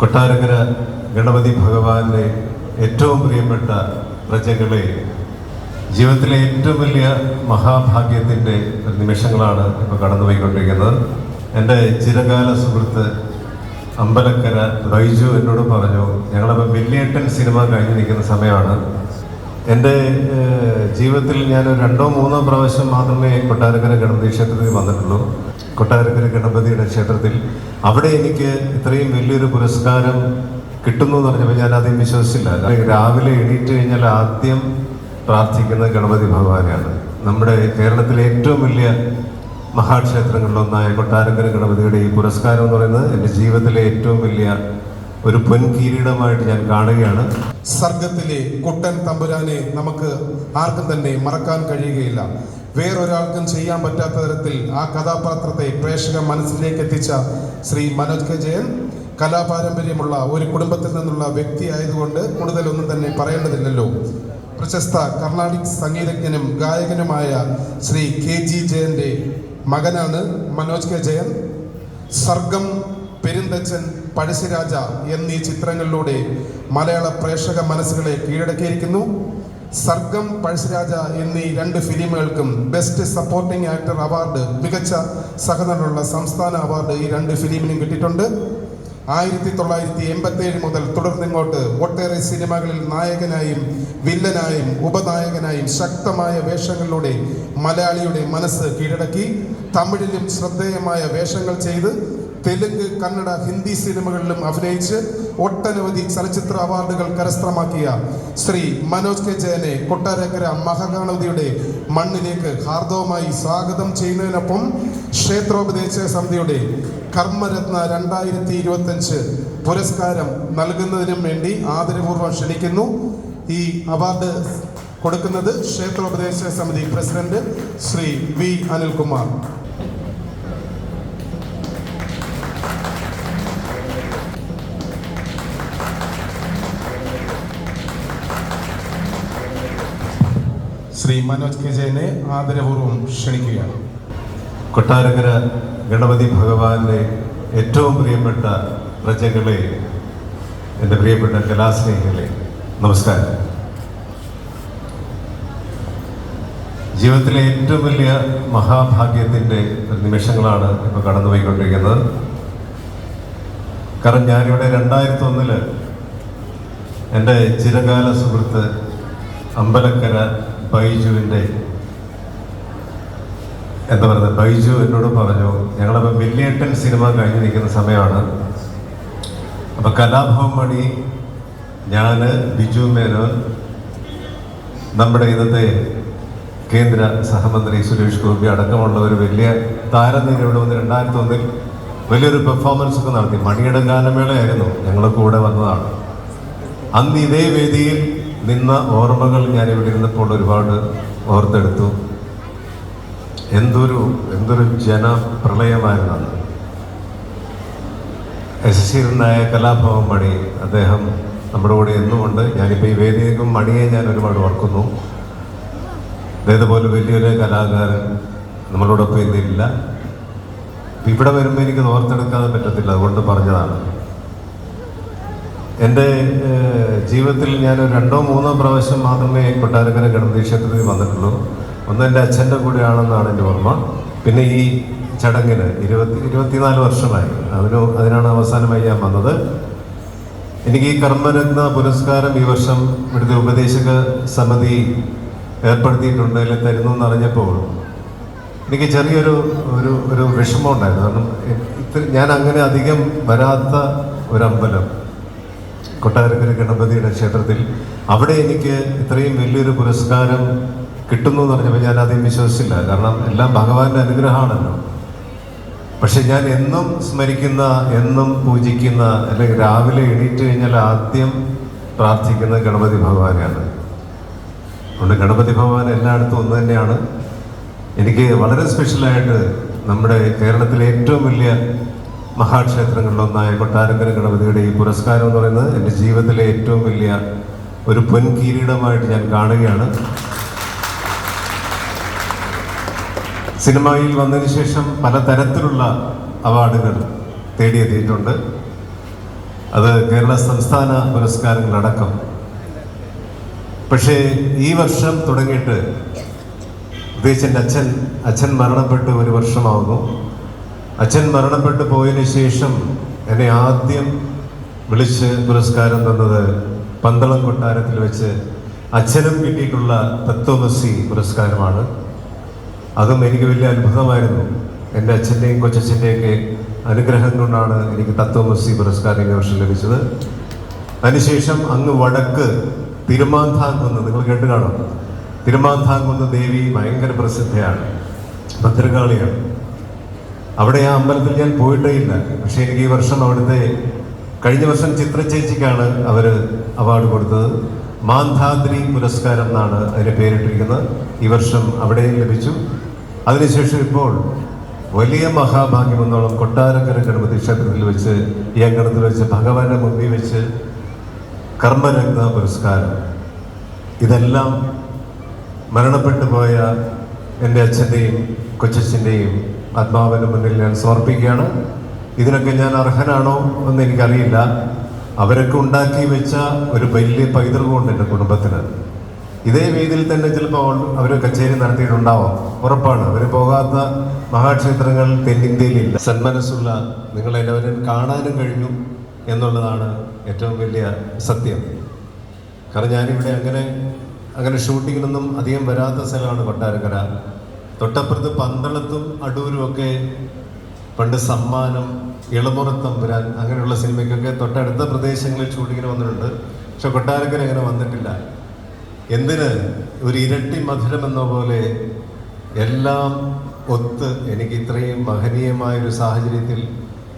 കൊട്ടാരക്കര ഗണപതി ഭഗവാന്റെ ഏറ്റവും പ്രിയപ്പെട്ട പ്രജകളെ ജീവിതത്തിലെ ഏറ്റവും വലിയ മഹാഭാഗ്യത്തിന്റെ നിമിഷങ്ങളാണ് ഇപ്പോൾ കടന്നുപോയിക്കൊണ്ടിരിക്കുന്നത്. എന്റെ ചിരകാല സുഹൃത്ത് അമ്പലക്കര റൈജു എന്നോട് പറഞ്ഞു ഞങ്ങളപ്പോൾ വെള്ളിയേട്ടൻ സിനിമ കഴിഞ്ഞ് നിൽക്കുന്ന സമയമാണ്. എന്റെ ജീവിതത്തിൽ ഞാൻ രണ്ടോ മൂന്നോ പ്രാവശ്യം മാത്രമേ കൊട്ടാരക്കര ഗണപതി ക്ഷേത്രത്തിൽ വന്നിട്ടുള്ളൂ. കൊട്ടാരക്കര ഗണപതിയുടെ ക്ഷേത്രത്തിൽ അവിടെ എനിക്ക് ഇത്രയും വലിയൊരു പുരസ്കാരം കിട്ടുന്നു എന്ന് പറഞ്ഞപ്പോൾ ഞാൻ ആദ്യം വിശ്വസിച്ചില്ല. രാവിലെ എണീറ്റ് കഴിഞ്ഞാൽ ആദ്യം പ്രാർത്ഥിക്കുന്നത് ഗണപതി ഭഗവാനെയാണ് നമ്മുടെ കേരളത്തിലെ ഏറ്റവും വലിയ മഹാക്ഷേത്രങ്ങളിലൊന്നായ കൊട്ടാരക്കര ഗണപതിയുടെ ഈ പുരസ്കാരം എന്ന് പറയുന്നത് എന്റെ ജീവിതത്തിലെ ഏറ്റവും വലിയ ഒരു പൊൻ കിരീടമായിട്ട് ഞാൻ കാണുകയാണ്. സർഗത്തിലെ കുട്ടൻ തമ്പുരാനെ നമുക്ക് ആർക്കും തന്നെ മറക്കാൻ കഴിയുകയില്ല. വേറൊരാൾക്കും ചെയ്യാൻ പറ്റാത്ത തരത്തിൽ ആ കഥാപാത്രത്തെ പ്രേക്ഷക മനസ്സിലേക്ക് എത്തിച്ച ശ്രീ മനോജ് കെ ജയൻ കലാപാരമ്പര്യമുള്ള ഒരു കുടുംബത്തിൽ നിന്നുള്ള വ്യക്തി ആയതുകൊണ്ട് കൂടുതലൊന്നും തന്നെ പറയേണ്ടതില്ലല്ലോ. പ്രശസ്ത കർണാടിക് സംഗീതജ്ഞനും ഗായകനുമായ ശ്രീ കെ ജി ജയന്റെ മകനാണ് മനോജ് കെ ജയൻ. സർഗം പെരുന്തച്ചൻ പഴശ്ശിരാജ എന്നീ ചിത്രങ്ങളിലൂടെ മലയാള പ്രേക്ഷക മനസ്സുകളെ കീഴടക്കിയിരിക്കുന്നു. സർഗം പഴശ്ശിരാജ എന്നീ രണ്ട് ഫിലിമുകൾക്കും ബെസ്റ്റ് സപ്പോർട്ടിംഗ് ആക്ടർ അവാർഡ് മികച്ച സഹനടനുള്ള സംസ്ഥാന അവാർഡ് ഈ രണ്ട് ഫിലിമിനും കിട്ടിയിട്ടുണ്ട്. ആയിരത്തി തൊള്ളായിരത്തി എൺപത്തി ഏഴ് മുതൽ തുടർന്നിങ്ങോട്ട് ഒട്ടേറെ സിനിമകളിൽ നായകനായും വില്ലനായും ഉപനായകനായും ശക്തമായ വേഷങ്ങളിലൂടെ മലയാളിയുടെ മനസ്സ് കീഴടക്കി തമിഴിലും ശ്രദ്ധേയമായ വേഷങ്ങൾ ചെയ്ത് തെലുങ്ക് കന്നഡ ഹിന്ദി സിനിമകളിലും അഭിനയിച്ച് ഒട്ടനവധി ചലച്ചിത്ര അവാർഡുകൾ കരസ്ഥമാക്കിയ ശ്രീ മനോജ് കെ ജയനെ കൊട്ടാരക്കര മഹാഗണതിയുടെ മണ്ണിലേക്ക് ഹാർദവമായി സ്വാഗതം ചെയ്യുന്നതിനൊപ്പം ക്ഷേത്രോപദേശ സമിതിയുടെ കർമ്മരത്ന രണ്ടായിരത്തി ഇരുപത്തഞ്ച് പുരസ്കാരം നൽകുന്നതിനും വേണ്ടി ആദരപൂർവം ക്ഷണിക്കുന്നു. ഈ അവാർഡ് കൊടുക്കുന്നത് ക്ഷേത്രോപദേശ സമിതി president Shri V Anilkumar. Shri Manoj K ജയനെ ആദരപൂർവം ക്ഷണിക്കുകയാണ്. കൊട്ടാരക്കര ഗണപതി ഭഗവാന്റെ ഏറ്റവും പ്രിയപ്പെട്ട പ്രജകളെ എന്റെ പ്രിയപ്പെട്ട കലാസ്നേഹികളെ നമസ്കാരം. ജീവിതത്തിലെ ഏറ്റവും വലിയ മഹാഭാഗ്യത്തിന്റെ നിമിഷങ്ങളാണ് ഇപ്പോൾ കടന്നുപോയിക്കൊണ്ടിരിക്കുന്നത്. കാരണം ഞാനിവിടെ രണ്ടായിരത്തി ഒന്നിൽ എന്റെ ചിരകാല സുഹൃത്ത് അമ്പലക്കര ബൈജുവിന്റെ എന്താ പറയുന്നത്? ബൈജു എന്നോട് പറഞ്ഞു ഞങ്ങളപ്പോൾ വെള്ളിയേട്ടൻ സിനിമ കഴിഞ്ഞ് നിൽക്കുന്ന സമയമാണ്. അപ്പം കലാഭവൻ മണി ഞാൻ ബിജു മേനോൻ നമ്മുടെ ഇന്നത്തെ കേന്ദ്ര സഹമന്ത്രി സുരേഷ് ഗോപി അടക്കമുള്ള ഒരു വലിയ താരനിര ഇവിടെ വന്ന് രണ്ടായിരത്തി ഒന്നിൽ വലിയൊരു പെർഫോമൻസ് ഒക്കെ നടത്തി. മണിയുടെ ഗാനമേളയായിരുന്നു. ഞങ്ങൾ കൂടെ വന്നതാണ്. അന്ന് ഇതേ വേദിയിൽ നിന്ന ഓർമ്മകൾ ഞാൻ ഇവിടെ ഇരുന്നപ്പോൾ ഒരുപാട് ഓർത്തെടുത്തു. എന്തൊരു എന്തൊരു ജനപ്രളയമായിരുന്നു എസ് യശസ്വീരനായ കലാഭവൻ മണി അദ്ദേഹം നമ്മുടെ കൂടെ എന്നുമുണ്ട്. ഞാനിപ്പോൾ ഈ വേദിയേക്കും മണിയെ ഞാൻ ഒരുപാട് ഓർക്കുന്നു. അതേപോലെ വലിയൊരു കലാകാരൻ നമ്മളോടൊപ്പം ഇന്നില്ല. ഇവിടെ വരുമ്പോൾ എനിക്ക് ഓർത്തെടുക്കാതെ പറ്റത്തില്ല അതുകൊണ്ട് പറഞ്ഞതാണ്. എന്റെ ജീവിതത്തിൽ ഞാൻ രണ്ടോ മൂന്നോ പ്രാവശ്യം മാത്രമേ കൊട്ടാരക്കര ഗണപതി ക്ഷേത്രത്തിൽ വന്നിട്ടുള്ളൂ. ഒന്ന് എന്റെ അച്ഛന്റെ കൂടെയാണെന്നാണ് എന്റെ ഓർമ്മ. പിന്നെ ഈ ചടങ്ങിന് ഇരുപത്തി ഇരുപത്തിനാല് വർഷമായി. അതിന് അതിനാണ് അവസാനമായി ഞാൻ വന്നത്. എനിക്ക് ഈ കർമ്മരത്ന പുരസ്കാരം ഈ വർഷം ഇവിടുത്തെ ഉപദേശക സമിതി ഏർപ്പെടുത്തിയിട്ടുണ്ട് അല്ലെങ്കിൽ തരുന്നു എന്നറിഞ്ഞപ്പോൾ എനിക്ക് ചെറിയൊരു ഒരു ഒരു വിഷമം ഉണ്ടായിരുന്നു കാരണം ഞാൻ അങ്ങനെ അധികം വരാത്ത ഒരു അമ്പലം കൊട്ടാരക്കര ഗണപതിയുടെ ക്ഷേത്രത്തിൽ. അവിടെ എനിക്ക് ഇത്രയും വലിയൊരു പുരസ്കാരം കിട്ടുന്നു എന്ന് പറഞ്ഞപ്പോൾ ഞാൻ ആദ്യം വിശ്വസിച്ചില്ല. കാരണം എല്ലാം ഭഗവാന്റെ അനുഗ്രഹമാണല്ലോ. പക്ഷെ ഞാൻ എന്നും സ്മരിക്കുന്ന എന്നും പൂജിക്കുന്ന അല്ലെങ്കിൽ രാവിലെ എണീറ്റ് കഴിഞ്ഞാൽ ആദ്യം പ്രാർത്ഥിക്കുന്നത് ഗണപതി ഭഗവാനാണ്. അതുകൊണ്ട് ഗണപതി ഭഗവാൻ എല്ലായിടത്തും ഒന്ന് തന്നെയാണ്. എനിക്ക് വളരെ സ്പെഷ്യലായിട്ട് നമ്മുടെ കേരളത്തിലെ ഏറ്റവും വലിയ മഹാക്ഷേത്രങ്ങളിലൊന്നായ കൊട്ടാരക്കര ഗണപതിയുടെ ഈ പുരസ്കാരം എന്ന് പറയുന്നത് എന്റെ ജീവിതത്തിലെ ഏറ്റവും വലിയ ഒരു പൊൻകിരീടമായിട്ട് ഞാൻ കാണുകയാണ്. സിനിമയിൽ വന്നതിന് ശേഷം പലതരത്തിലുള്ള അവാർഡുകൾ തേടിയെത്തിയിട്ടുണ്ട്. അത് കേരള സംസ്ഥാന പുരസ്കാരങ്ങളടക്കം. പക്ഷേ ഈ വർഷം തുടങ്ങിയിട്ട് പ്രത്യേകിച്ച് എന്റെ അച്ഛൻ അച്ഛൻ മരണപ്പെട്ട് ഒരു വർഷമാവുന്നു. അച്ഛൻ മരണപ്പെട്ടു പോയതിനു ശേഷം എന്നെ ആദ്യം വിളിച്ച് പുരസ്കാരം തന്നത് പന്തളം കൊട്ടാരത്തിൽ വെച്ച് അച്ഛനും കിട്ടിയിട്ടുള്ള തത്വമസി പുരസ്കാരമാണ്. അതും എനിക്ക് വലിയ അത്ഭുതമായിരുന്നു. എന്റെ അച്ഛന്റെയും കൊച്ചച്ഛന്റെയൊക്കെ അനുഗ്രഹം കൊണ്ടാണ് എനിക്ക് തത്വമസി പുരസ്കാരം ഈ വർഷം ലഭിച്ചത്. അതിനുശേഷം അങ്ങ് വടക്ക് തിരുമാന്താങ്കുന്ന് നിങ്ങൾ കേട്ട് കാണും. തിരുമാന്താങ്കുന്ന് ദേവി ഭയങ്കര പ്രസിദ്ധയാണ് ഭദ്രകാളിയാണ്. അവിടെ ആ അമ്പലത്തിൽ ഞാൻ പോയിട്ടേ ഇല്ല പക്ഷേ എനിക്ക് ഈ വർഷം അവിടുത്തെ കഴിഞ്ഞ വർഷം ചിത്ര ചേച്ചിക്കാണ് അവർ അവാർഡ് കൊടുത്തത്. മാന്ധാദ്രി പുരസ്കാരം എന്നാണ് അതിന് പേരിട്ടിരിക്കുന്നത്. ഈ വർഷം അവിടെയും ലഭിച്ചു. അതിനുശേഷം ഇപ്പോൾ വലിയ മഹാഭാഗ്യം എന്നോളം കൊട്ടാരക്കര ഗണപതി ക്ഷേത്രത്തിൽ വെച്ച് ഈ അങ്കണത്തിൽ വെച്ച് ഭഗവാന്റെ മുമ്പിൽ വെച്ച് കർമ്മരത്ന പുരസ്കാരം. ഇതെല്ലാം മരണപ്പെട്ടു പോയ എന്റെ അച്ഛന്റെയും കൊച്ചച്ഛന്റെയും ആത്മാവിന് മുന്നിൽ ഞാൻ സമർപ്പിക്കുകയാണ്. ഇതിനൊക്കെ ഞാൻ അർഹനാണോ എന്ന് എനിക്കറിയില്ല. അവരൊക്കെ ഉണ്ടാക്കി വെച്ച ഒരു വലിയ പൈതൃകമുണ്ട് എന്റെ കുടുംബത്തിന്. ഇതേ വേദിയിൽ തന്നെ ചിലപ്പോൾ അവർ കച്ചേരി നടത്തിയിട്ടുണ്ടാവാം. ഉറപ്പാണ്. അവർ പോകാത്ത മഹാക്ഷേത്രങ്ങൾ തെന്നിന്ത്യയിലില്ല. സന്മനസ്സുള്ള നിങ്ങളെല്ലാവരും കാണാനും കഴിഞ്ഞു എന്നുള്ളതാണ് ഏറ്റവും വലിയ സത്യം. കാരണം ഞാനിവിടെ അങ്ങനെ അങ്ങനെ ഷൂട്ടിങ്ങിനൊന്നും അധികം വരാത്ത സ്ഥലമാണ് കൊട്ടാരക്കര. തൊട്ടപ്പുറത്ത് പന്തളത്തും അടൂരും ഒക്കെ പണ്ട് സമ്മാനം ഇളമുറത്തം വരാൻ അങ്ങനെയുള്ള സിനിമയ്ക്കൊക്കെ തൊട്ടടുത്ത പ്രദേശങ്ങളിൽ ഷൂട്ടിങ്ങിന് വന്നിട്ടുണ്ട്. പക്ഷെ കൊട്ടാരക്കര അങ്ങനെ വന്നിട്ടില്ല. എന്തിന്? ഒരു ഇരട്ടി മധുരം എന്ന പോലെ എല്ലാം ഒത്ത് എനിക്ക് ഇത്രയും മഹനീയമായൊരു സാഹചര്യത്തിൽ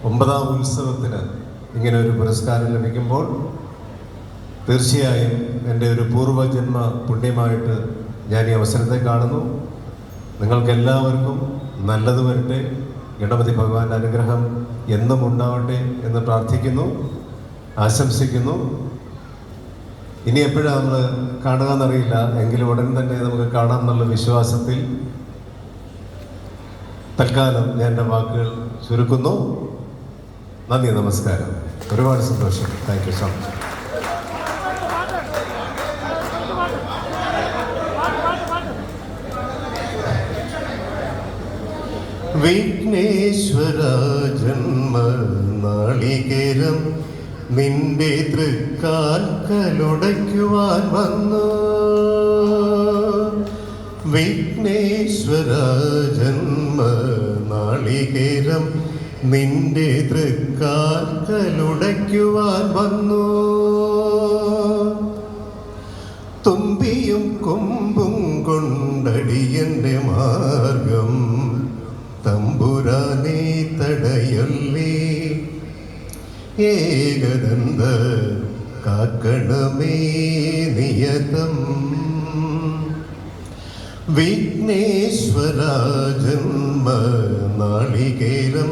ഒമ്പതാം ഉത്സവത്തിന് ഇങ്ങനെ ഒരു പുരസ്കാരം ലഭിക്കുമ്പോൾ തീർച്ചയായും എന്റെ ഒരു പൂർവജന്മ പുണ്യമായിട്ട് ഞാൻ ഈ അവസരത്തെ കാണുന്നു. നിങ്ങൾക്ക് എല്ലാവർക്കും നല്ലത് വരട്ടെ. ഗണപതി ഭഗവാന്റെ അനുഗ്രഹം എന്നും ഉണ്ടാവട്ടെ എന്ന് പ്രാർത്ഥിക്കുന്നു ആശംസിക്കുന്നു. ഇനി എപ്പോഴാണ് നമ്മൾ കാണുക എന്നറിയില്ല എങ്കിലും ഉടൻ തന്നെ നമുക്ക് കാണാം എന്നുള്ള വിശ്വാസത്തിൽ തൽക്കാലം ഞാൻ എന്റെ വാക്കുകൾ ചുരുക്കുന്നു. നന്ദി നമസ്കാരം. ഒരുപാട് സന്തോഷം. Thank you so much. Vighneshwara ജന്മ നാളികേരം നിന്റെ തൃക്കാൽക്കലുടയ്ക്കുവാൻ വന്നു. വിഘ്നേശ്വര ജന്മ നാളികേരം നിന്റെ തൃക്കാൽക്കലുടയ്ക്കുവാൻ വന്നു. തടയല്ലേ ഏകദന്ത കാക്കണമേ നിയതം. വിഘ്നേശ്വര ജന്മ നാളികേരം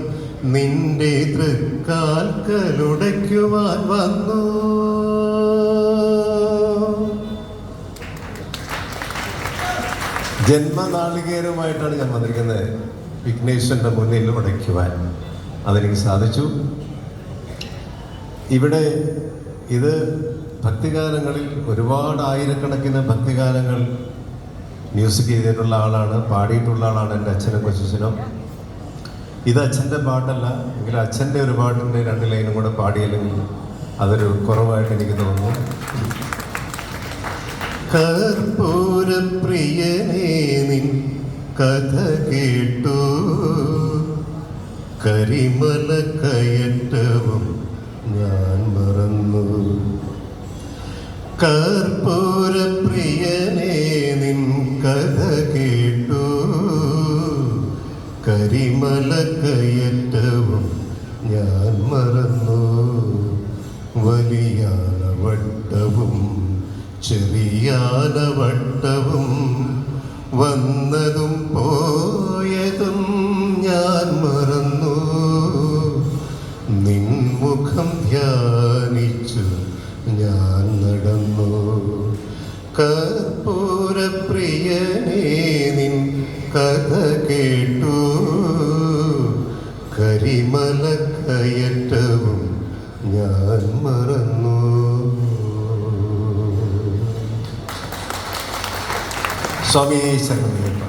നിന്റെ തൃക്കാൽക്കലുടയ്ക്കുവാൻ വന്നു. ജന്മനാളികേരവുമായിട്ടാണ് ഞാൻ വന്നിരിക്കുന്നത്. വിഘ്നേശ്വരന്റെ മുന്നിൽ ഉടയ്ക്കുവാൻ. അതെനിക്ക് സാധിച്ചു. ഇവിടെ ഇത് ഭക്തിഗാനങ്ങളിൽ ഒരുപാട് ആയിരക്കണക്കിന് ഭക്തിഗാനങ്ങൾ മ്യൂസിക് ചെയ്തിട്ടുള്ള ആളാണ് പാടിയിട്ടുള്ള ആളാണ് എന്റെ അച്ഛനും കൊച്ചനും ഇത് അച്ഛന്റെ പാട്ടല്ല എങ്കിൽ അച്ഛന്റെ ഒരു പാട്ടിന്റെ രണ്ട് ലൈനും കൂടെ പാടിയില്ലെങ്കിൽ അതൊരു കുറവായിട്ട് എനിക്ക് തോന്നുന്നു. കർപ്പൂരപ്രിയനേ നിൻ കഥ കേട്ടു. കരിമല കയറ്റവും ഞാൻ മറന്നു. കർപ്പൂരപ്രിയനേ നിൻ കഥ കേട്ടു. കരിമല കയറ്റവും ഞാൻ മറന്നു. വലിയ വട്ടവും ചെറിയ വട്ടവും വന്നതും പോയതും നിൻമുഖം ധ്യാനിച്ചു ഞാൻ നടന്നു. കർപ്പൂരപ്രിയനേ നിൻ കഥ കേട്ടു. കരിമല കയറ്റവും ഞാൻ മറന്നു. സ്വാമി ശരണമയ്യപ്പ